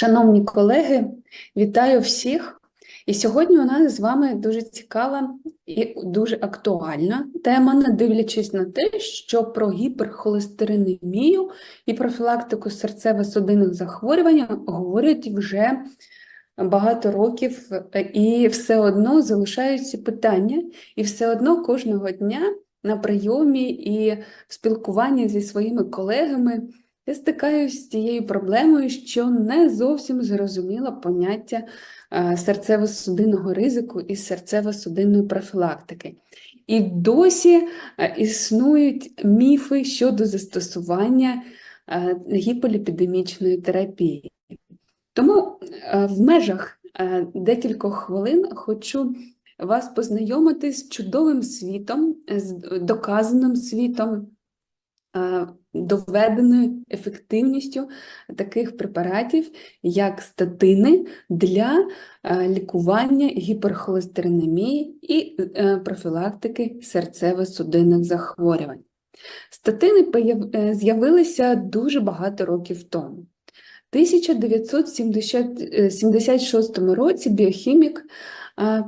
Шановні колеги, вітаю всіх! І сьогодні у нас з вами дуже цікава і дуже актуальна тема, не дивлячись на те, що про гіперхолестеринемію і профілактику серцево-судинних захворювань говорять вже багато років, і все одно залишаються питання, і все одно кожного дня на прийомі і в спілкуванні зі своїми колегами. Я стикаюся з тією проблемою, що не зовсім зрозуміла поняття серцево-судинного ризику і серцево-судинної профілактики. І досі існують міфи щодо застосування гіполіпідемічної терапії. Тому в межах декількох хвилин хочу вас познайомити з чудовим світом, з доказаним світом доведеною ефективністю таких препаратів, як статини для е, лікування гіперхолестеринемії і е, профілактики серцево-судинних захворювань. Статини е, з'явилися дуже багато років тому. У 1976 році біохімік,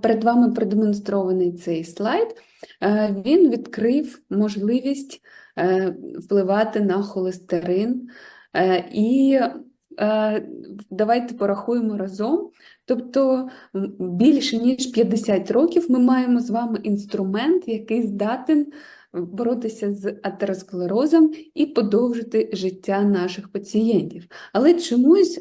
перед вами продемонстрований цей слайд, він відкрив можливість впливати на холестерин. Е, і е, давайте порахуємо разом. Тобто більше ніж 50 років ми маємо з вами інструмент, який здатен боротися з атеросклерозом і подовжити життя наших пацієнтів. Але чомусь,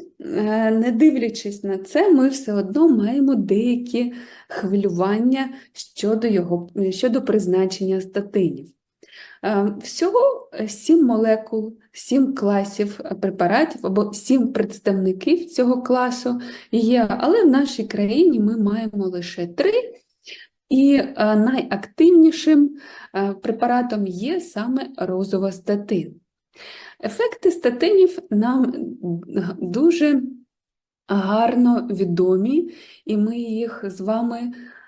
не дивлячись на це, ми все одно маємо деякі хвилювання щодо його, щодо призначення статинів. Ем, всього е, сім молекул, сім класів е, препаратів або сім представників цього класу є, але в нашій країні ми маємо лише три. І е, найактивнішим препаратом є саме розовостатин. Ефекти статинів нам дуже гарно відомі, і ми їх з вами Е,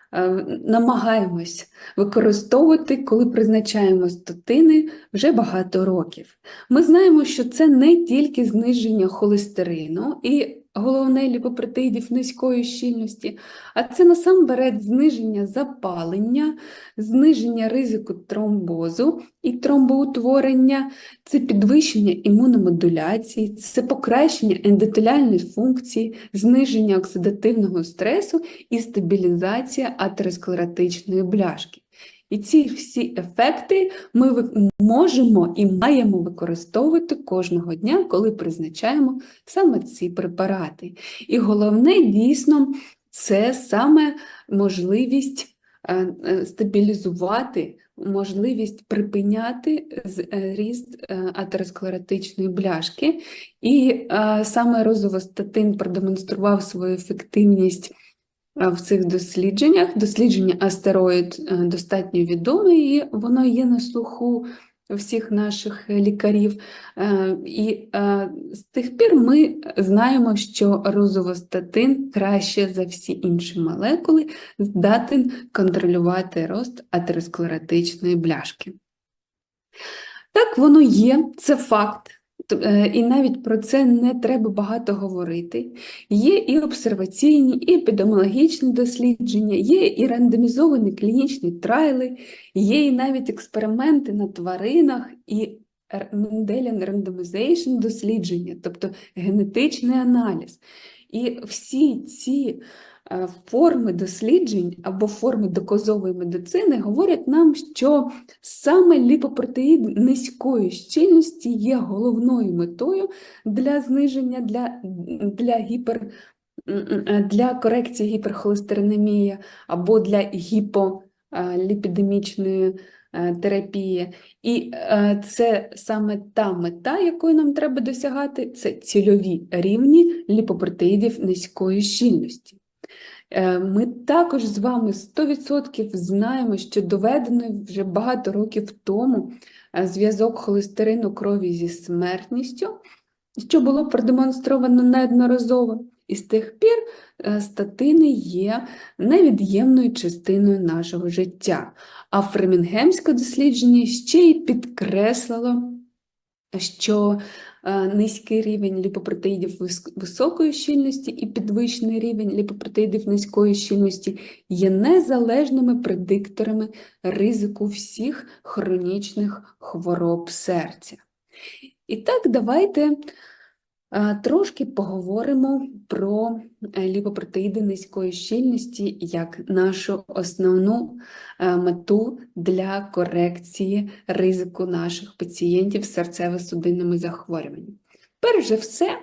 намагаємось використовувати, коли призначаємо статини вже багато років. Ми знаємо, що це не тільки зниження холестерину і головне ліпопротеїдів низької щільності, а це насамперед зниження запалення, зниження ризику тромбозу і тромбоутворення, це підвищення імуномодуляції, це покращення ендотеліальної функції, зниження оксидативного стресу і стабілізація атеросклеротичної бляшки. І ці всі ефекти ми можемо і маємо використовувати кожного дня, коли призначаємо саме ці препарати. І головне, дійсно, це саме можливість е, е, стабілізувати, можливість припиняти е, ріст атеросклеротичної бляшки. І саме розовостатин продемонстрував свою ефективність в цих дослідженнях. Дослідження астероїд е, достатньо відоме, і воно є на слуху всіх наших лікарів. Е, і е, з тих пір ми знаємо, що розовостатин краще за всі інші молекули здатен контролювати рост атеросклеротичної бляшки. Так воно є, це факт. Е, і навіть про це не треба багато говорити. Є і обсерваційні, і епідеміологічні дослідження, є і рандомізовані клінічні трайли, є і навіть експерименти на тваринах і Mendelian randomization дослідження, тобто генетичний аналіз. І всі ці форми досліджень або форми доказової медицини говорять нам, що саме ліпопротеїд низької щільності є головною метою для зниження для, для гіпер. Для корекції гіперхолестеринемії або для гіполіпідемічної е, терапії. І е, це саме та мета, якої нам треба досягати, це цільові рівні ліпопротеїдів низької щільності. Е, ми також з вами 100% знаємо, що доведено вже багато років тому е, зв'язок холестерину крові зі смертністю, що було продемонстровано неодноразово. І з тих пір е, статини є невід'ємною частиною нашого життя. А Фремінгемське дослідження ще й підкреслило, що е, низький рівень ліпопротеїдів високої щільності і підвищений рівень ліпопротеїдів низької щільності є незалежними предикторами ризику всіх хронічних хвороб серця. І так, давайте трошки поговоримо про е, ліпопротеїди низької щільності як нашу основну е, мету для корекції ризику наших пацієнтів з серцево-судинними захворюваннями. Перш за все,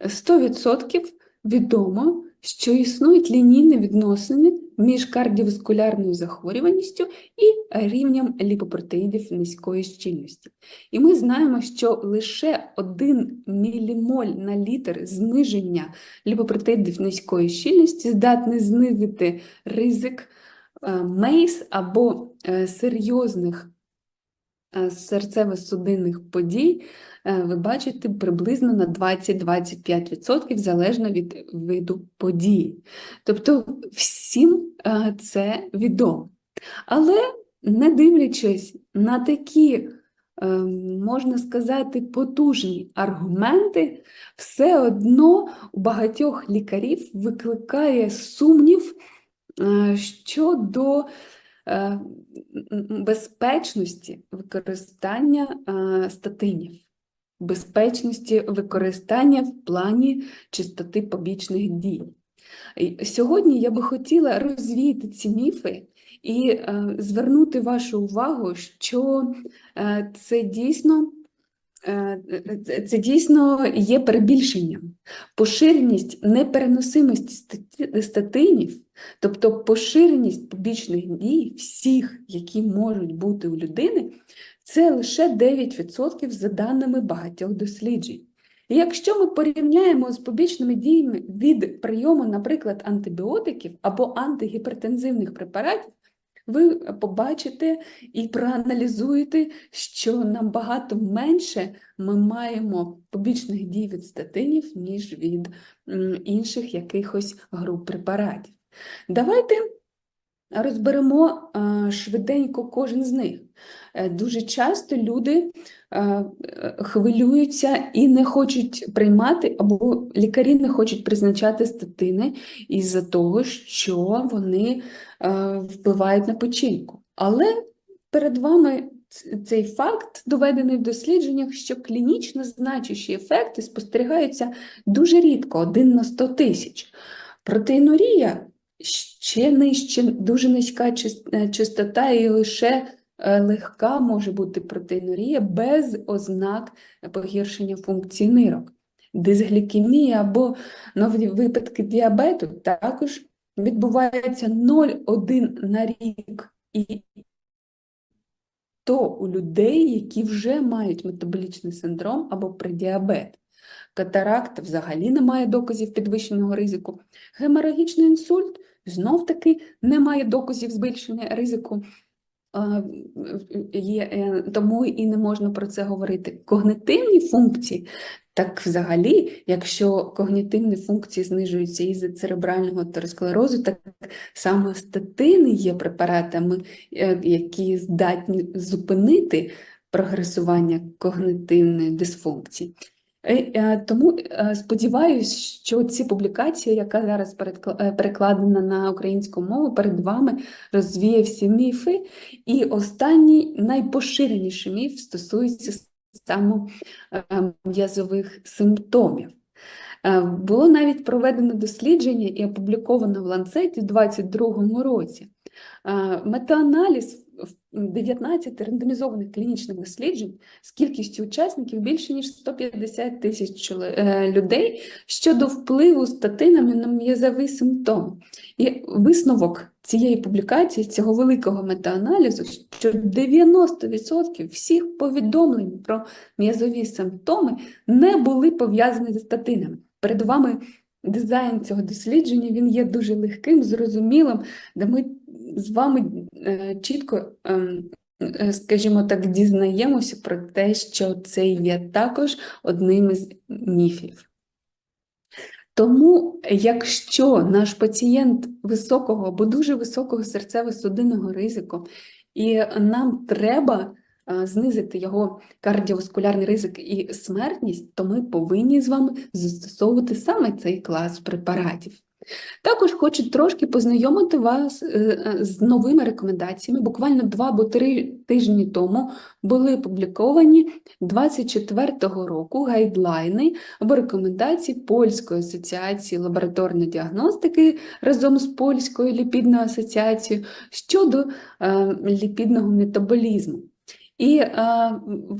100% відомо, що існують лінійні відносини між кардіоваскулярною захворюваністю і рівнем ліпопротеїдів низької щільності. І ми знаємо, що лише 1 мілімоль на літр зниження ліпопротеїдів низької щільності здатний знизити ризик е, мейс або е, серйозних серцево-судинних подій, е, ви бачите, приблизно на 20-25% залежно від виду події. Тобто всім е, це відомо. Але не дивлячись на такі, е, можна сказати, потужні аргументи, все одно у багатьох лікарів викликає сумнів е, щодо е, безпечності використання е, статинів, безпечності використання в плані чистоти побічних дій. Сьогодні я би хотіла розвіяти ці міфи і е, звернути вашу увагу, що е, це дійсно. Е, це- Це дійсно є перебільшенням. Поширеність непереносимості статинів, тобто поширеність побічних дій всіх, які можуть бути у людини, це лише 9% за даними багатьох досліджень. І якщо ми порівняємо з побічними діями від прийому, наприклад, антибіотиків або антигіпертензивних препаратів, ви побачите і проаналізуєте, що набагато менше ми маємо побічних дій від статинів, ніж від інших якихось груп препаратів. Давайте розберемо е, швиденько кожен з них. Е, Дуже часто люди е, хвилюються і не хочуть приймати, або лікарі не хочуть призначати статини із-за того, що вони е, впливають на печінку. Але перед вами цей факт доведений в дослідженнях, що клінічно значущі ефекти спостерігаються дуже рідко, один на 100 тисяч. Протеїнурія ще нижче, дуже низька е, частота і лише е, легка може бути протеїнурія без ознак погіршення функції нирок. Дисглікемія або нові випадки діабету також відбувається 0,1 на рік. І то у людей, які вже мають метаболічний синдром або предіабет. Катаракта взагалі немає доказів підвищеного ризику. Геморагічний інсульт знов таки немає доказів збільшення ризику. Е, тому і не можна про це говорити. Когнитивні функції, так взагалі, якщо когнітивні функції знижуються із-за церебрального атеросклерозу, так саме статини є препаратами, е, які здатні зупинити прогресування когнитивної дисфункції. Е, е, Тому сподіваюся, що ці публікації, яка зараз перекладена на українську мову, перед вами розвіє всі міфи. І останній найпоширеніший міф стосується м'язових симптомів. Е, Було навіть проведено дослідження і опубліковано в Ланцеті у 2022 році. Е, Метааналіз 19 рандомізованих клінічних досліджень з кількістю учасників більше ніж 150 тисяч е, людей щодо впливу статинами на м'язовий симптом. І висновок цієї публікації, цього великого метааналізу, що 90% всіх повідомлень про м'язові симптоми не були пов'язані зі статинами. Перед вами дизайн цього дослідження, він є дуже легким, зрозумілим, де ми з вами е, чітко, ем, е, скажімо так, дізнаємося про те, що це є також одним із міфів. Тому, якщо наш пацієнт високого або дуже високого серцево-судинного ризику, і нам треба е, знизити його кардіоваскулярний ризик і смертність, то ми повинні з вами застосовувати саме цей клас препаратів. Також хочу трошки познайомити вас е, е, з новими рекомендаціями. Буквально два або три тижні тому були опубліковані 24-го року гайдлайни або рекомендації Польської асоціації лабораторної діагностики разом з Польською ліпідною асоціацією щодо е, ліпідного метаболізму. І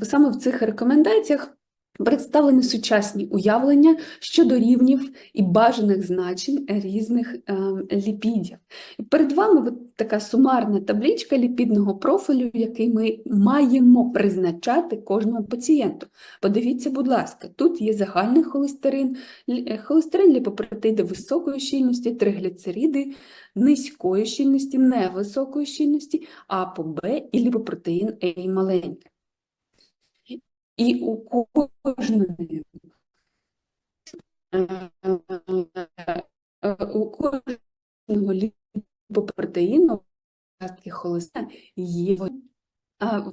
саме в цих рекомендаціях представлені сучасні уявлення щодо рівнів і бажаних значень різних е, ліпідів. І перед вами така сумарна табличка ліпідного профілю, який ми маємо призначати кожному пацієнту. Подивіться, будь ласка, тут є загальний холестерин, е, холестерин, ліпопротеїди високої щільності, тригліцериди низької щільності, невисокої щільності, АpoB і ліпопротеїн А маленький. І у кожної е, у кожного ліпопротеїну холестерину є.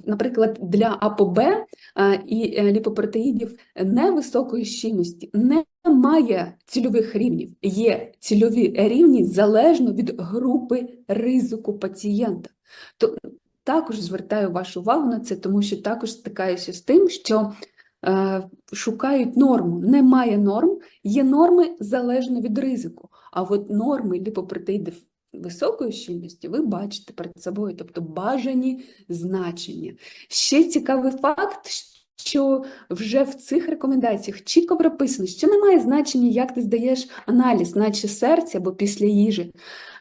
Наприклад, для АpoB і е, ліпопротеїдів невисокої щільності немає цільових рівнів. Є цільові рівні залежно від групи ризику пацієнта. Також звертаю вашу увагу на це, тому що також стикаюся з тим, що е, шукають норму. Немає норм, є норми залежно від ризику. А от норми ліпопротеїди високої щільності ви бачите перед собою, тобто бажані значення. Ще цікавий факт, що вже в цих рекомендаціях чітко прописано, що немає значення, як ти здаєш аналіз, наче серця або після їжі.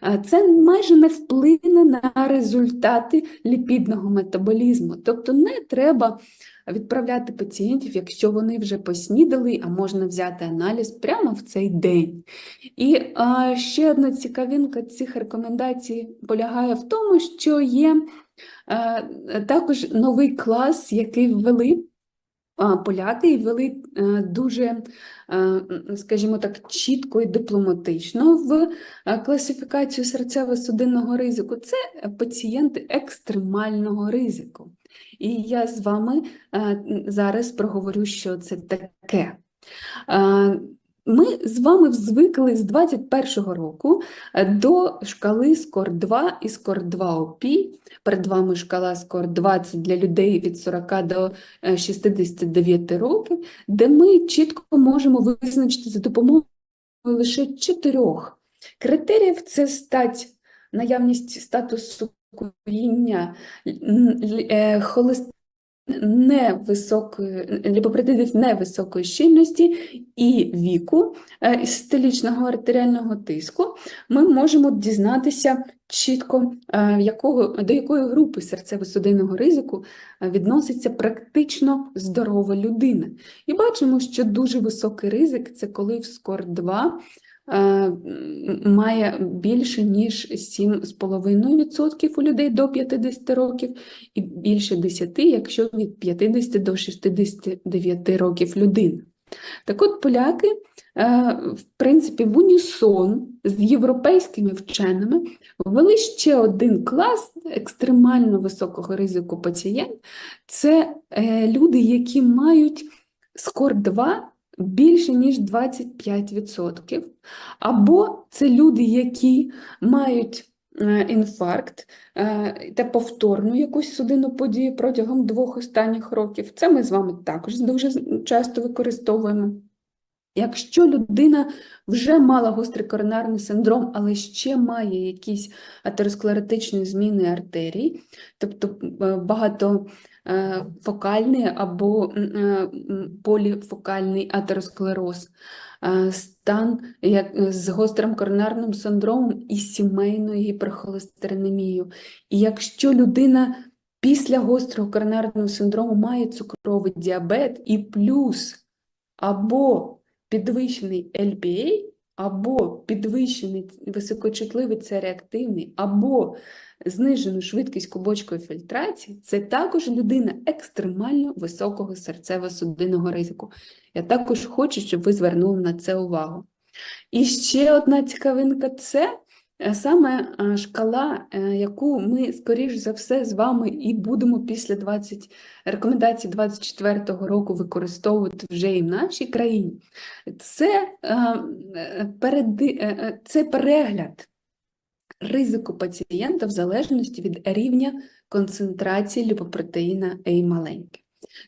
Е, Це майже не вплине на результати ліпідного метаболізму. Тобто не треба відправляти пацієнтів, якщо вони вже поснідали, а можна взяти аналіз прямо в цей день. І а, ще одна цікавинка цих рекомендацій полягає в тому, що є е, також новий клас, який ввели поляки вели е, дуже, е, скажімо так, чітко і дипломатично в е, класифікацію серцево-судинного ризику. Це пацієнти екстремального ризику. І я з вами зараз проговорю, що це таке. Е, Ми з вами звикли з 21-го року е, до шкали SCORE-2 і SCORE-2-OP. Перед вами шкала SCORE-2 – для людей від 40 до е, 69 років, де ми чітко можемо визначити за допомогою лише чотирьох критеріїв: це стать, наявність статусу куріння, е, холес- невисокої, ліпопротеїдів невисокої щільності і віку, е, і столічного артеріального тиску, ми можемо дізнатися чітко, е, якого, до якої групи серцево-судинного ризику е, відноситься практично здорова людина. І бачимо, що дуже високий ризик – це коли в СКОР-2 е, м, має більше, ніж 7,5% у людей до 50 років, і більше 10, якщо від 50 до 69 років людина. Так от поляки, е, в принципі, в унісон з європейськими вченими ввели ще один клас екстремально високого ризику пацієнт. Це е, люди, які мають скор-2 більше, ніж 25%. Або це люди, які мають е, інфаркт е, та повторну якусь судинну подію протягом двох останніх років. Це ми з вами також дуже часто використовуємо. Якщо людина вже мала гострий коронарний синдром, але ще має якісь атеросклеротичні зміни артерій, тобто е, багатофокальний або м, е, поліфокальний атеросклероз, е, стан як, е, з гострим коронарним синдромом і сімейною гіперхолестеринемією. І якщо людина після гострого коронарного синдрому має цукровий діабет і плюс або підвищений LPA, або підвищений високочутливий це реактивний, або знижену швидкість кубочкової фільтрації, це також людина екстремально високого серцево-судинного ризику. Я також хочу, щоб ви звернули на це увагу. І ще одна цікавинка – це саме е, шкала, е, яку ми, скоріш за все, з вами і будемо після 20, рекомендацій 24-го року використовувати вже і в нашій країні, це, е, е, е, е, це перегляд ризику пацієнта в залежності від рівня концентрації ліпопротеїна А маленьке.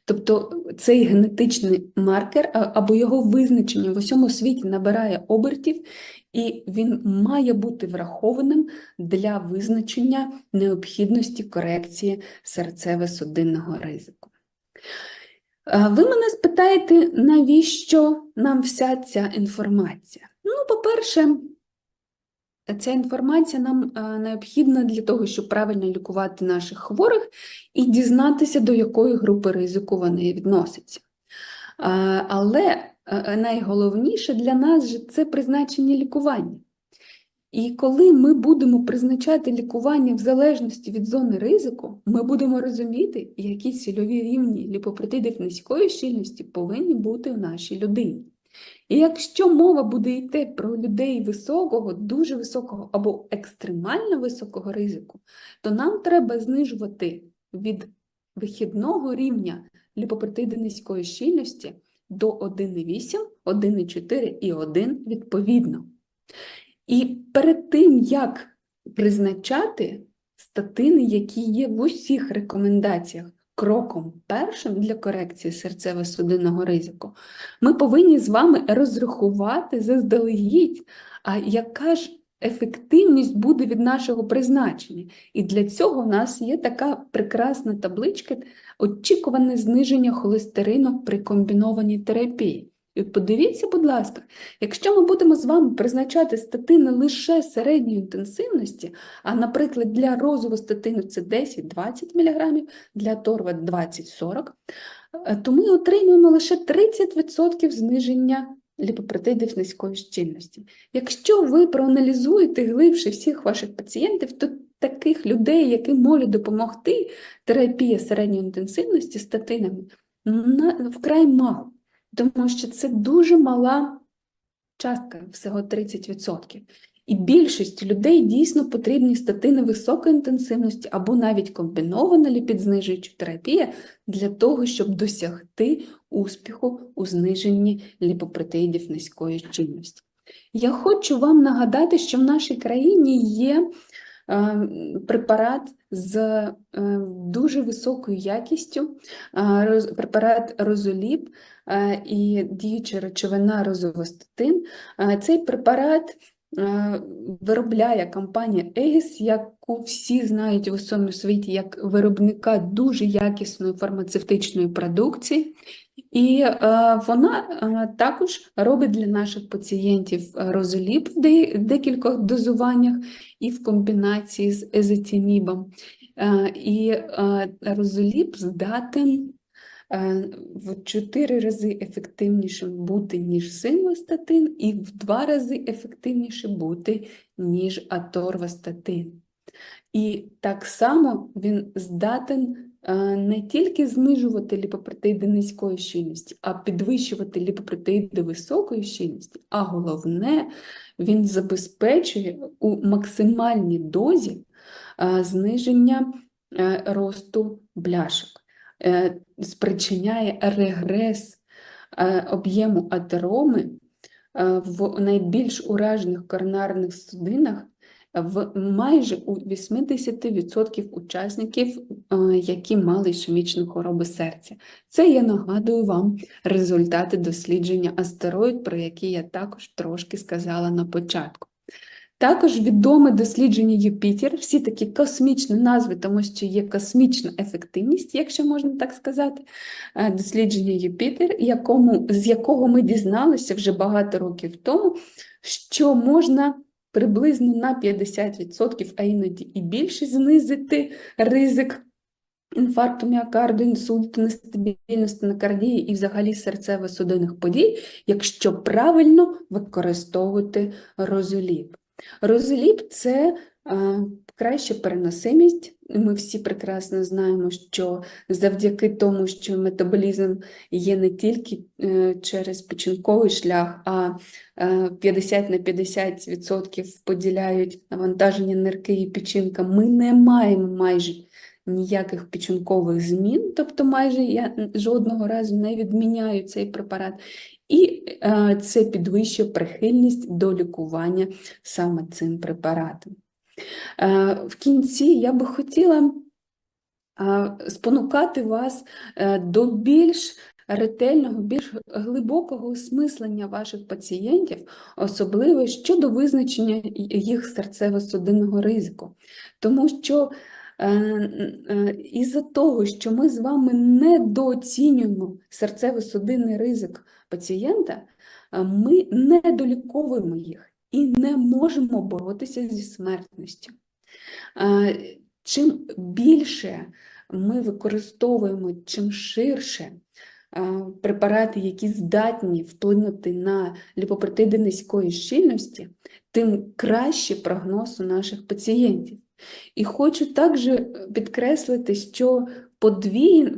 Тобто цей генетичний маркер або його визначення в усьому світі набирає обертів, і він має бути врахованим для визначення необхідності корекції серцево-судинного ризику. Е, Ви мене спитаєте, навіщо нам вся ця інформація? Ну, по-перше, Ця інформація нам е, необхідна для того, щоб правильно лікувати наших хворих і дізнатися, до якої групи ризику вони відносяться. Е, Але найголовніше для нас це призначення лікування. І коли ми будемо призначати лікування в залежності від зони ризику, ми будемо розуміти, які цільові рівні ліпопротидів низької щільності повинні бути у нашій людині. І якщо мова буде йти про людей високого, дуже високого або екстремально високого ризику, то нам треба знижувати від вихідного рівня ліпопротиди низької щільності до 1,8, 1,4 і 1 відповідно. І перед тим, як призначати статини, які є в усіх рекомендаціях кроком першим для корекції серцево-судинного ризику, ми повинні з вами розрахувати заздалегідь, а яка ж ефективність буде від нашого призначення. І для цього в нас є така прекрасна табличка очікуване зниження холестерину при комбінованій терапії. І подивіться, будь ласка, якщо ми будемо з вами призначати статини лише середньої інтенсивності, а, наприклад, для розову статину це 10-20 мг, для торва 20-40, е, то ми отримуємо лише 30% зниження ліпопротидів низької щільності. Якщо ви проаналізуєте глибше всіх ваших пацієнтів, то таких людей, яким може допомогти терапія середньої інтенсивності статинами, на- вкрай мало, тому що це дуже мала частка, всього 30%. І більшість людей дійсно потрібні статини високої інтенсивності або навіть комбінована ліпідзнижуюча терапія для того, щоб досягти успіху у зниженні ліпопротеїдів низької щільності. Я хочу вам нагадати, що в нашій країні є препарат з е, дуже високою якістю, е, препарат Розоліб е, і діюча речовина розовостатин. Е, Цей препарат е, виробляє компанія Егіс, яку всі знають у всьому світі як виробника дуже якісної фармацевтичної продукції. І е, вона е, також робить для наших пацієнтів е, розоліб в декількох дозуваннях і в комбінації з езотимібом. Е, І розоліб здатен в 4 рази ефективнішим бути, ніж симвастатин, і в 2 рази ефективніше бути, ніж аторвастатин. І так само він здатен не тільки знижувати ліпопротеїди низької щільності, а підвищувати ліпопротеїди високої щільності, а головне, він забезпечує у максимальній дозі е, зниження е, росту бляшок, е, спричиняє регрес е, об'єму атероми е, в найбільш уражених коронарних судинах в майже у 80% учасників, е, які мали ішемічну хворобу серця. Це я нагадую вам результати дослідження астероїд, про які я також трошки сказала на початку. Також відоме дослідження Юпітер, всі такі космічні назви, тому що є космічна ефективність, якщо можна так сказати. Е, Дослідження Юпітер, якому, з якого ми дізналися вже багато років тому, що можна приблизно на 50%, а іноді і більше знизити ризик інфаркту міокарду, інсульту, нестабільності на кардії і взагалі серцево-судинних подій, якщо правильно використовувати розоліп. Розоліп – це А, Краще переносимість. Ми всі прекрасно знаємо, що завдяки тому, що метаболізм є не тільки е, через печінковий шлях, а е, 50 на 50% поділяють навантаження нирки і печінка, ми не маємо майже ніяких печінкових змін, тобто майже я жодного разу не відміняю цей препарат. І е, це підвищує прихильність до лікування саме цим препаратом. Е, В кінці я би хотіла е, спонукати вас е, до більш ретельного, більш глибокого осмислення ваших пацієнтів, особливо щодо визначення їх серцево-судинного ризику. Тому що із-за того, що ми з вами недооцінюємо серцево-судинний ризик пацієнта, ми недоліковуємо їх і не можемо боротися зі смертністю. Е, Чим більше ми використовуємо, чим ширше е, препарати, які здатні вплинути на ліпопротиди низької щільності, тим краще прогноз у наших пацієнтів. І хочу також підкреслити, що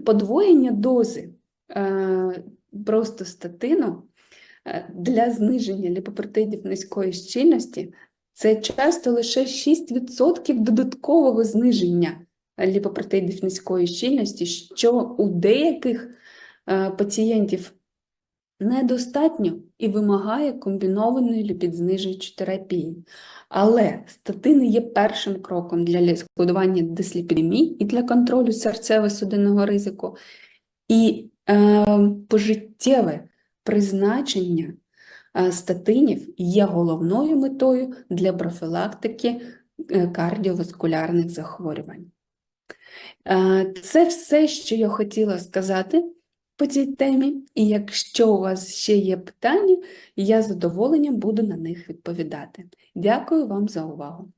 подвоєння дози е, просто статину для зниження ліпопротидів низької щільності це часто лише 6% додаткового зниження ліпопротидів низької щільності, що у деяких е, пацієнтів недостатньо і вимагає комбінованої ліпідзнижуючої терапії. Але статини є першим кроком для лікування дисліпідемії і для контролю серцево-судинного ризику, і е, пожиттєве призначення е, статинів є головною метою для профілактики е, кардіоваскулярних захворювань. Е, Це все, що я хотіла сказати по цій темі, і якщо у вас ще є питання, я з задоволенням буду на них відповідати. Дякую вам за увагу.